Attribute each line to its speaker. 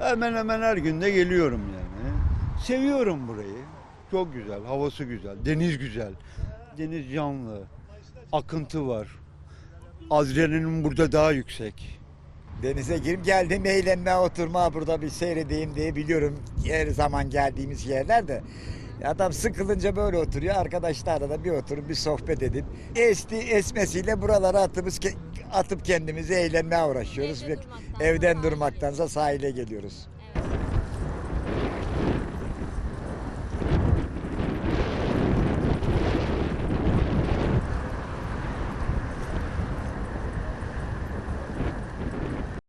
Speaker 1: Hemen hemen her günde geliyorum yani. Seviyorum burayı. Çok güzel, havası güzel, deniz güzel. Deniz canlı, akıntı var. Adrenalin burada daha yüksek.
Speaker 2: Denize girip geldim eğlenme oturma burada bir seyredeyim diye biliyorum her zaman geldiğimiz yerlerde. Adam sıkılınca böyle oturuyor. Arkadaşlarla da bir oturup bir sohbet edip esti esmesiyle buralara atımız atıp kendimizi eğlenmeye uğraşıyoruz.
Speaker 3: Evde
Speaker 2: durmaktansa sahile geliyoruz.